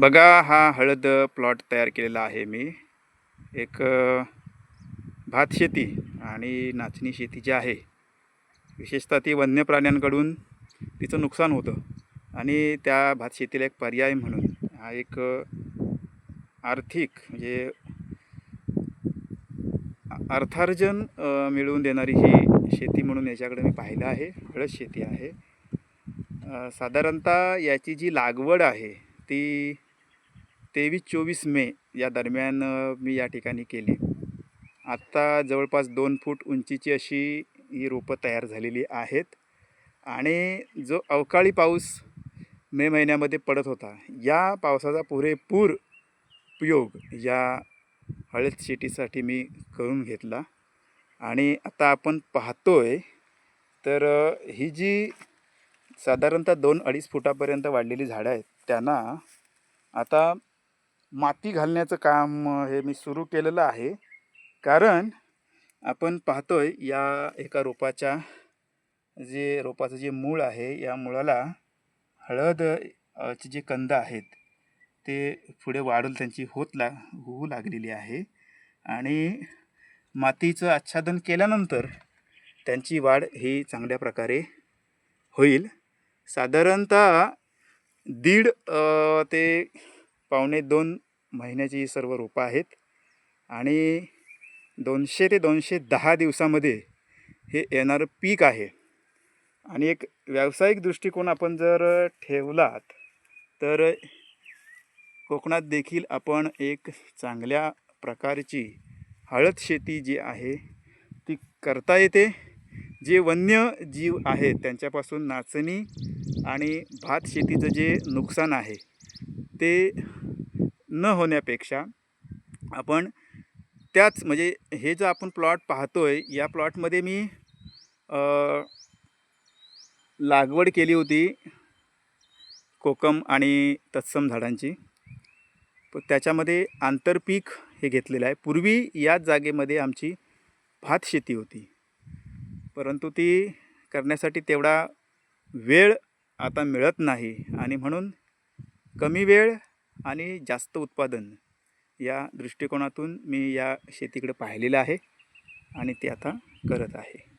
बघा हा हळद प्लॉट तयार केलेला आहे मी. एक भात शेती आणि नाचणी शेती जी आहे विशेषतः ती वन्य प्राण्यांकडून तिचं नुकसान होतं आणि त्या भात शेतीला एक पर्याय म्हणून हा एक आर्थिक म्हणजे अर्थार्जन मिळवून देणारी ही शेती म्हणून याच्याकडे मी पाहिलं आहे. हळद शेती आहे. साधारणतः याची जी लागवड आहे ती तेवीस चोवीस मे या दरम्यान मी या ठिकाणी केली. आत्ता जवळपास दोन फूट उंचीची अशी ही रोपं तयार झालेली आहेत. आणि जो अवकाळी पाऊस मे महिन्यामध्ये पडत होता या पावसाचा पुरेपूर उपयोग या हळद शेतीसाठी मी करून घेतला. आणि आता आपण पाहतोय तर ही जी साधारणतः दोन अडीच फुटापर्यंत वाढलेली झाडं आहेत त्यांना आता माती घालण्याचं काम हे मी सुरू केलेलं आहे. कारण आपण पाहतोय या एका रोपाच्या जे रोपाचं जे मूळ आहे या मुळाला हळद चे जे कंद आहेत ते पुढे वाढून त्यांची होत ला होऊ लागलेली आहे. आणि मातीचं आच्छादन केल्यानंतर त्यांची वाढ ही चांगल्या प्रकारे होईल. साधारणतः दीड ते पावणे दोन महिन्याची ही सर्व रोपं आहेत. आणि दोनशे ते दोनशे दहा दिवसामध्ये हे येणारं पीक आहे. आणि एक व्यावसायिक दृष्टिकोन आपण जर ठेवलात तर कोकणात देखील आपण एक चांगल्या प्रकारची हळद शेती जी आहे ती करता येते. जे वन्य जीव आहेत त्यांच्यापासून नाचणी आणि भात शेतीचं जे नुकसान आहे ते न होण्यापेक्षा आपण त्याच म्हणजे हे जो आपण प्लॉट पाहतो आहे या प्लॉटमध्ये मी लागवड केली होती कोकम आणि तत्सम झाडांची. पण त्याच्यामध्ये आंतरपीक हे घेतलेलं आहे. पूर्वी याच जागेमध्ये आमची भात शेती होती. परंतु ती करण्यासाठी तेवढा वेळ आता मिळत नाही आणि म्हणून कमी वेळ आणि जास्त उत्पादन या दृष्टिकोनातून मी या शेतीकडे पाहिलेलं आहे आणि ते आता करत आहे.